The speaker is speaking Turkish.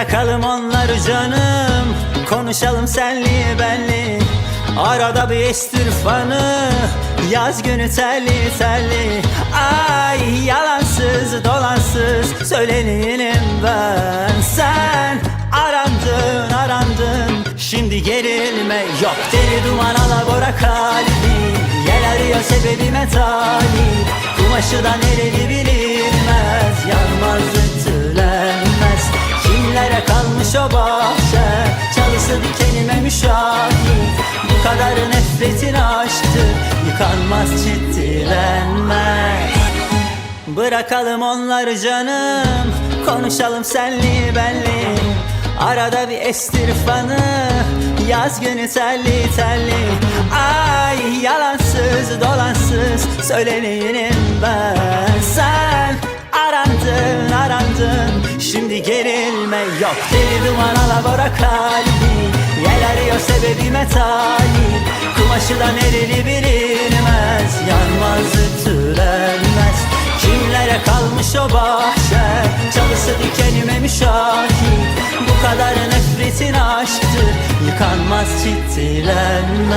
Bırakalım onları canım. Konuşalım senli benli. Arada bir estir fanı. Yaz günü terli terli. Ay yalansız dolansız Söyleneyim ben. Sen arandın arandın. Şimdi gerilme yok. Deli duman alabora kalbi. Yel arıyor sebebime talip. Kumaşı da nereli bilinmez kadar nefretin aşktı Yıkanmaz ciddilenmez Bırakalım onları canım. Konuşalım senli benli. Arada bir estir fanı. Yaz günü telli telli. Ay yalansız dolansız Söyleneyim ben. Sen arandın arandın. Şimdi gerilme yok. Deli duman alabora kalbi talip. Kumaşı da nereli bilinmez Yanmaz ütülenmez. Kimlere kalmış o bahçe? Çalısı dikenime müşahit. Bu kadar nefretin aşktır Yıkanmaz ciddilenmez